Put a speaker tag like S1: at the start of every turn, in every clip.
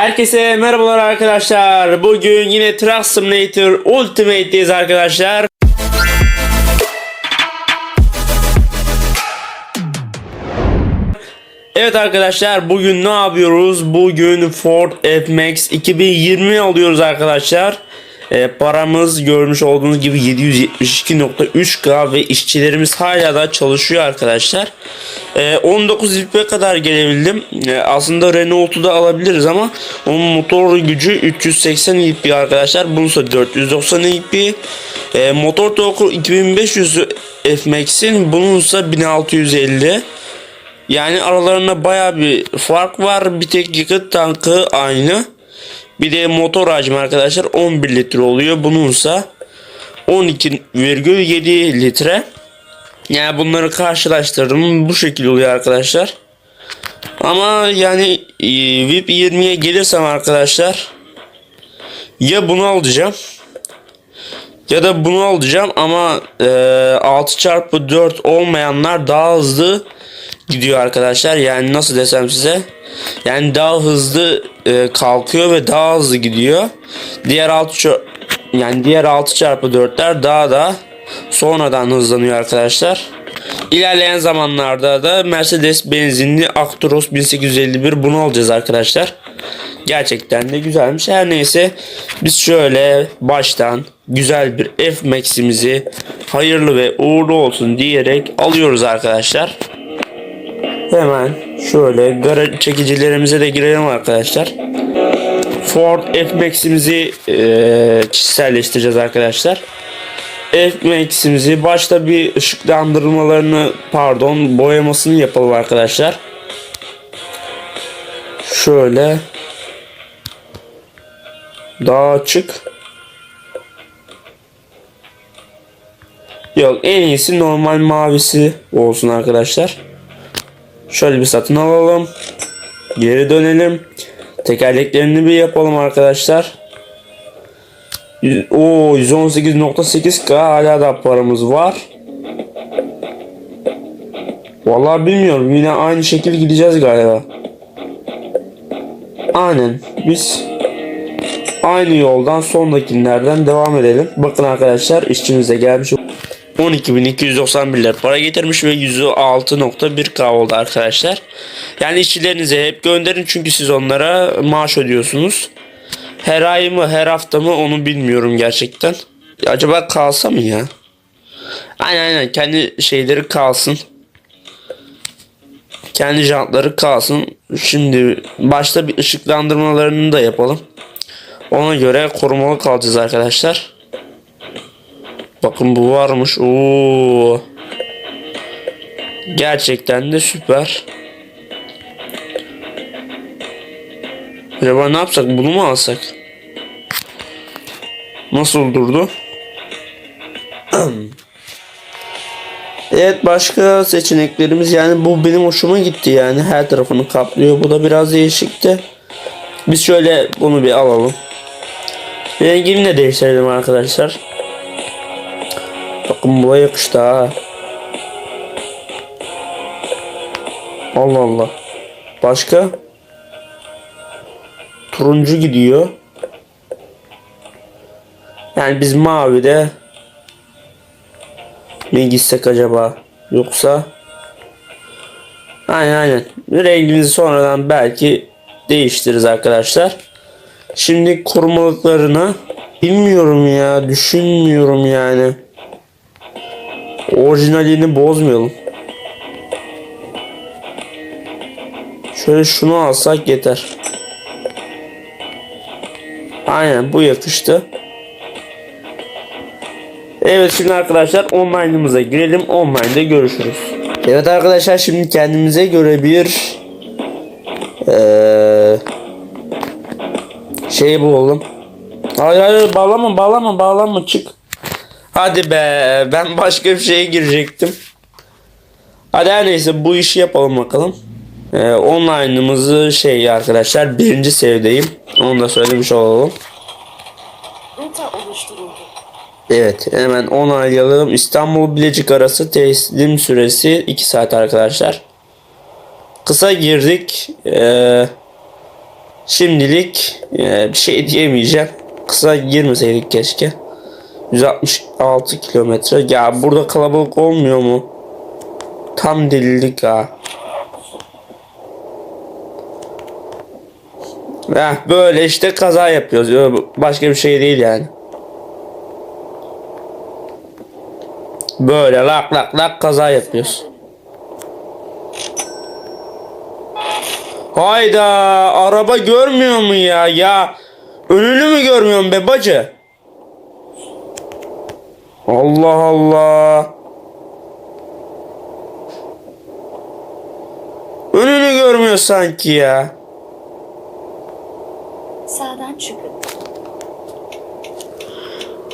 S1: Herkese merhabalar arkadaşlar. Bugün yine Truck Simulator Ultimate'deyiz arkadaşlar. Evet arkadaşlar bugün ne yapıyoruz? Bugün Ford F-Max 2020 alıyoruz arkadaşlar. Ee, paramız görmüş olduğunuz gibi 772.3K ve işçilerimiz hala da çalışıyor arkadaşlar. Ee, 19 ipe kadar gelebildim. Ee, aslında Renault'u da alabiliriz ama onun motor gücü 380 ip arkadaşlar. Bununsa 490 ip. Ee, motor torku 2500 F-Max'in bununsa 1650. Yani aralarında baya bir fark var. Bir tek yakıt tankı aynı. Bir de motor hacmi arkadaşlar 11 litre oluyor. Bununsa 12,7 litre. Yani bunları karşılaştırdım. Bu şekilde oluyor arkadaşlar. Ama yani e, VIP 20'ye gelirsem arkadaşlar ya bunu alacağım ya da bunu alacağım ama e, 6x4 olmayanlar daha hızlı gidiyor arkadaşlar. Yani nasıl desem size. Yani daha hızlı e, kalkıyor ve daha hızlı gidiyor. Diğer 6 çar- yani diğer 6 çarpı 4'ler daha da sonradan hızlanıyor arkadaşlar. İlerleyen zamanlarda da Mercedes benzinli Actros 1851 bunu alacağız arkadaşlar. Gerçekten de güzelmiş. Her neyse biz şöyle baştan güzel bir F Max'imizi hayırlı ve uğurlu olsun diyerek alıyoruz arkadaşlar. Hemen şöyle garaj çekicilerimize de girelim arkadaşlar. Ford F-Max'imizi eee kişiselleştireceğiz arkadaşlar. F-Max'imizi başta bir ışıklandırmalarını pardon boyamasını yapalım arkadaşlar. Şöyle daha açık. Yok en iyisi normal mavisi olsun arkadaşlar. Şöyle bir satın alalım. Geri dönelim. Tekerleklerini bir yapalım arkadaşlar. Oo 118.8k hala da paramız var. Vallahi bilmiyorum yine aynı şekil gideceğiz galiba. Aynen biz aynı yoldan sondakilerden devam edelim. Bakın arkadaşlar işçimize gelmiş. 12.291'ler para getirmiş ve 106.1k oldu arkadaşlar. Yani işçilerinize hep gönderin çünkü siz onlara maaş ödüyorsunuz. Her ay mı her hafta mı onu bilmiyorum gerçekten. Acaba kalsa mı ya? Aynen aynen kendi şeyleri kalsın. Kendi jantları kalsın. Şimdi başta bir ışıklandırmalarını da yapalım. Ona göre korumalı kalacağız arkadaşlar. Bakın bu varmış. Oo. Gerçekten de süper. Acaba ne yapsak? Bunu mu alsak? Nasıl durdu? evet başka seçeneklerimiz yani bu benim hoşuma gitti yani her tarafını kaplıyor. Bu da biraz değişikti. Biz şöyle bunu bir alalım. Rengini de değiştirelim arkadaşlar. Bu yakıştı ha. Allah Allah. Başka? Turuncu gidiyor. Yani biz mavi de mi gitsek acaba? Yoksa Aynen aynen. Rengimizi sonradan belki değiştiririz arkadaşlar. Şimdi korumalıklarını bilmiyorum ya. Düşünmüyorum yani. Orijinalini bozmayalım. Şöyle şunu alsak yeter. Aynen bu yakıştı. Evet şimdi arkadaşlar online'ımıza girelim. Online'da görüşürüz. Evet arkadaşlar şimdi kendimize göre bir eee şey bulalım. Hayır hayır bağlama bağlama bağlama çık. Hadi be ben başka bir şeye girecektim. Hadi her neyse bu işi yapalım bakalım. Ee, online'ımızı şey arkadaşlar birinci sevdeyim. Onu da söylemiş olalım. Evet hemen onaylayalım. İstanbul Bilecik arası teslim süresi 2 saat arkadaşlar. Kısa girdik. Ee, Şimdilik e, bir şey diyemeyeceğim. Kısa girmeseydik keşke. 166 kilometre. Ya burada kalabalık olmuyor mu? Tam delilik ha. Heh, böyle işte kaza yapıyoruz. Yo, Başka bir şey değil yani. Böyle lak lak lak kaza yapıyoruz. Hayda araba görmüyor mu ya ya önünü mü görmüyorsun be bacı? Allah Allah. Önünü görmüyor sanki ya.
S2: Sağdan çıkın.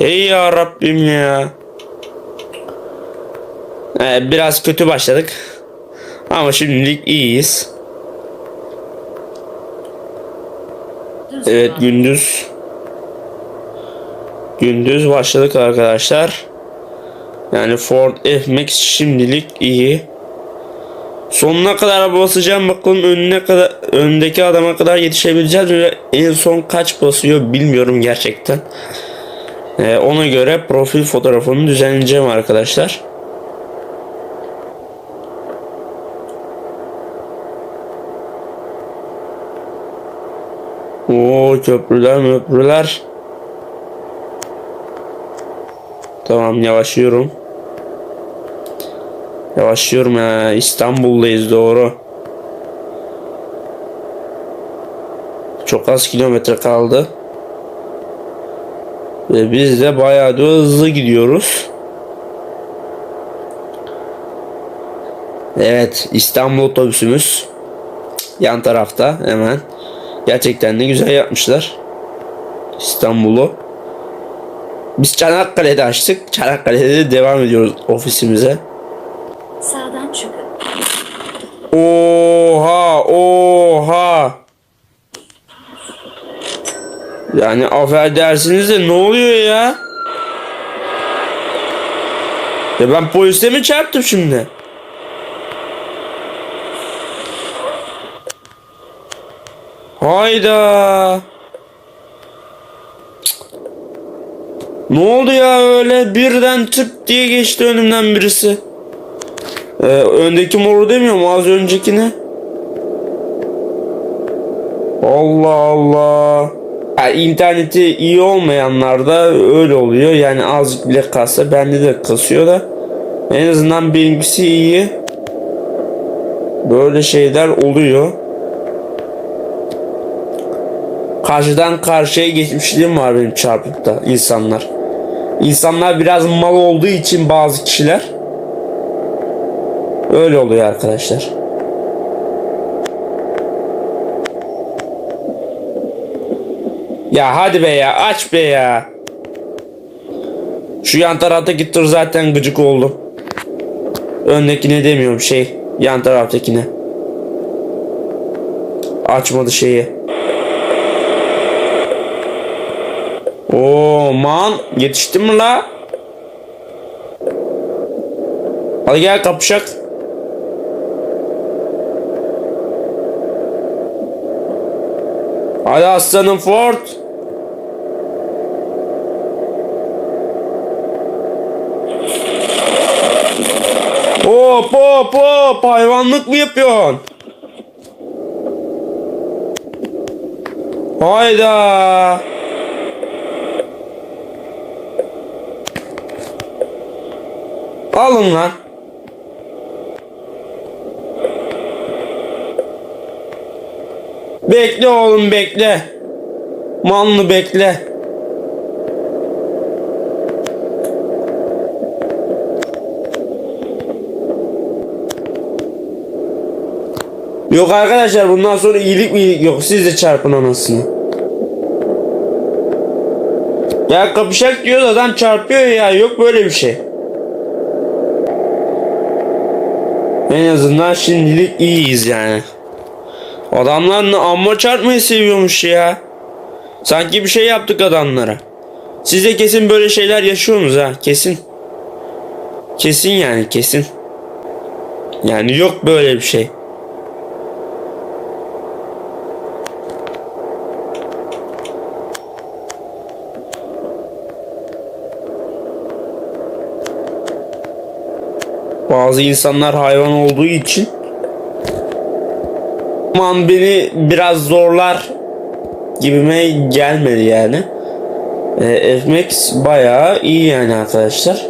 S1: Ey ya Rabbim ya. Ee, biraz kötü başladık. Ama şimdilik iyiyiz. Evet gündüz. Gündüz başladık arkadaşlar. Yani Ford F-Max şimdilik iyi. Sonuna kadar basacağım bakalım önüne kadar öndeki adama kadar yetişebileceğiz ve en son kaç basıyor bilmiyorum gerçekten. Ee, ona göre profil fotoğrafını düzenleyeceğim arkadaşlar. Oo köprüler möprüler. Tamam yavaşlıyorum. Yavaşlıyorum ya. İstanbul'dayız doğru. Çok az kilometre kaldı. Ve biz de bayağı da hızlı gidiyoruz. Evet İstanbul otobüsümüz. Yan tarafta hemen. Gerçekten de güzel yapmışlar. İstanbul'u. Biz Çanakkale'de açtık. Çanakkale'de de devam ediyoruz ofisimize.
S2: Sağdan çıkın.
S1: Oha oha. Yani affedersiniz de ne oluyor ya? Ya ben polise mi çarptım şimdi? Hayda. Ne oldu ya öyle birden tık diye geçti önümden birisi. Ee, öndeki moru demiyor mu az öncekine? Allah Allah. Ha, interneti iyi olmayanlarda öyle oluyor. Yani azıcık bile kassa bende de kasıyor da. En azından benimkisi iyi. Böyle şeyler oluyor. Karşıdan karşıya geçmişliğim var benim çarpıp da insanlar. İnsanlar biraz mal olduğu için bazı kişiler Öyle oluyor arkadaşlar. Ya hadi be ya aç be ya. Şu yan taraftaki tır zaten gıcık oldu. Öndekine demiyorum şey yan taraftakine. Açmadı şeyi. Oo man yetiştin mi la? Hadi gel kapışak. Hadi aslanım Ford. Hop hop hop hayvanlık mı yapıyorsun? Hayda. Alın lan. Bekle oğlum bekle. Manlı bekle. Yok arkadaşlar bundan sonra iyilik mi iyilik yok. Siz de çarpın anasını. Ya kapışak diyoruz adam çarpıyor ya. Yok böyle bir şey. En azından şimdilik iyiyiz yani. Adamlar amma çarpmayı seviyormuş ya. Sanki bir şey yaptık adamlara. Siz de kesin böyle şeyler yaşıyorsunuz ha kesin. Kesin yani kesin. Yani yok böyle bir şey. Bazı insanlar hayvan olduğu için aman beni biraz zorlar gibime gelmedi yani. E, FMAX bayağı iyi yani arkadaşlar.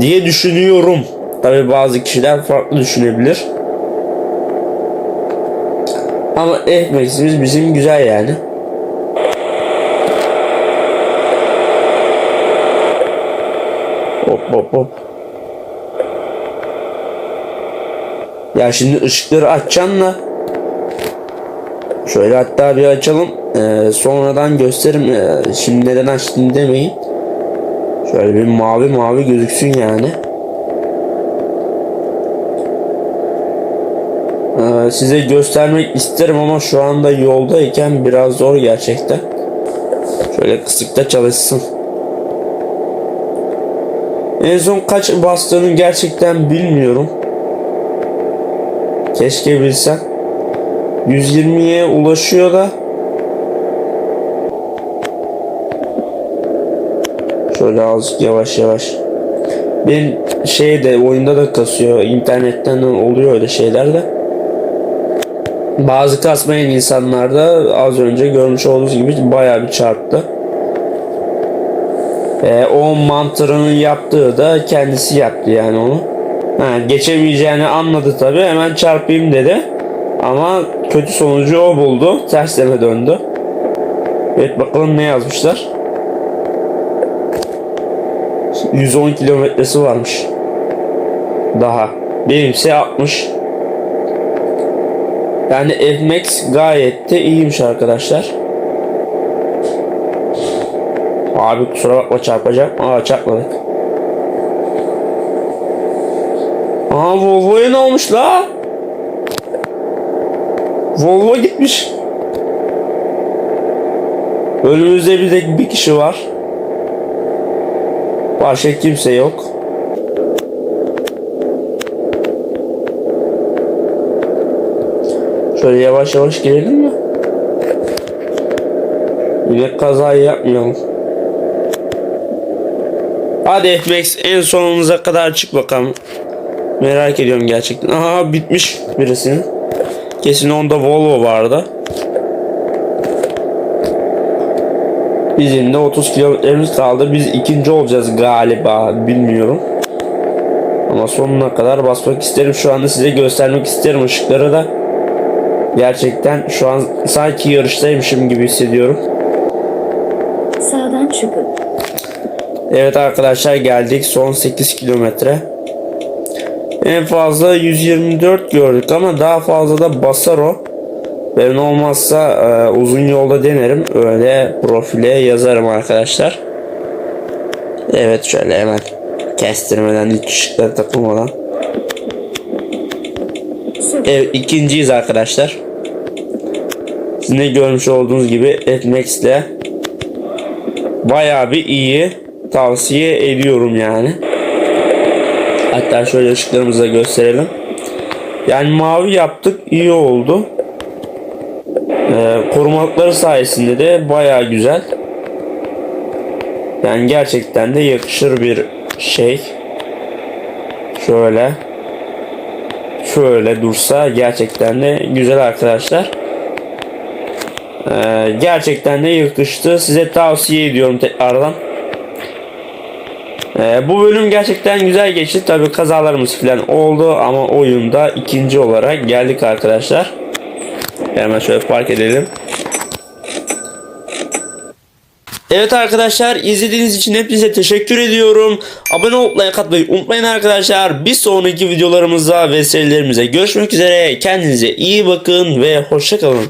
S1: Diye düşünüyorum. Tabi bazı kişiler farklı düşünebilir. Ama FMAX'imiz bizim güzel yani. Hop hop hop. Ya şimdi ışıkları açacaksın da Şöyle hatta bir açalım. Ee, sonradan gösteririm. Ee, şimdi neden açtın demeyin. Şöyle bir mavi mavi gözüksün yani. Ee, size göstermek isterim ama şu anda yoldayken biraz zor gerçekten. Şöyle kısıkta çalışsın. En son kaç bastığını gerçekten bilmiyorum. Keşke bilsem. 120'ye ulaşıyor da. Şöyle azıcık yavaş yavaş. Benim şeyde oyunda da kasıyor. İnternetten de oluyor öyle şeyler de. Bazı kasmayan insanlarda az önce görmüş olduğunuz gibi bayağı bir çarptı. Ee, o mantırının yaptığı da kendisi yaptı yani onu ha, Geçemeyeceğini anladı tabi hemen çarpayım dedi ama kötü sonucu o buldu. Tersine döndü. Evet bakalım ne yazmışlar. 110 kilometresi varmış. Daha. Benimse 60. Yani F-Max gayet de iyiymiş arkadaşlar. Abi kusura bakma çarpacağım. Aa çarpmadık. Aa Volvo'ya ne olmuş la? Volvo gitmiş. Önümüzde bir tek bir kişi var. Başka kimse yok. Şöyle yavaş yavaş girelim mi? Bir kazayı yapmayalım. Hadi FMAX en sonumuza kadar çık bakalım. Merak ediyorum gerçekten. Aha bitmiş birisinin. Kesin onda Volvo vardı. Bizim de 30 kilometremiz kaldı. Biz ikinci olacağız galiba. Bilmiyorum. Ama sonuna kadar basmak isterim. Şu anda size göstermek isterim ışıkları da. Gerçekten şu an sanki yarıştaymışım gibi hissediyorum.
S2: Sağdan çıkın.
S1: Evet arkadaşlar geldik son 8 kilometre. En fazla 124 gördük ama daha fazla da basar o. Ben olmazsa e, uzun yolda denerim. Öyle profile yazarım arkadaşlar. Evet şöyle hemen kestirmeden hiç ışıklara takılmadan. Evet ikinciyiz arkadaşlar. Sizin de görmüş olduğunuz gibi Etmax ile bayağı bir iyi tavsiye ediyorum yani. Hatta şöyle ışıklarımızı da gösterelim. Yani mavi yaptık iyi oldu. Ee, korumalıkları sayesinde de baya güzel. Yani gerçekten de yakışır bir şey. Şöyle. Şöyle dursa gerçekten de güzel arkadaşlar. Ee, gerçekten de yakıştı. Size tavsiye ediyorum tekrardan. Ee, bu bölüm gerçekten güzel geçti. Tabi kazalarımız falan oldu ama oyunda ikinci olarak geldik arkadaşlar. Hemen şöyle fark edelim. Evet arkadaşlar izlediğiniz için hepinize teşekkür ediyorum. Abone olup like atmayı unutmayın arkadaşlar. Bir sonraki videolarımızda ve serilerimize görüşmek üzere. Kendinize iyi bakın ve hoşçakalın.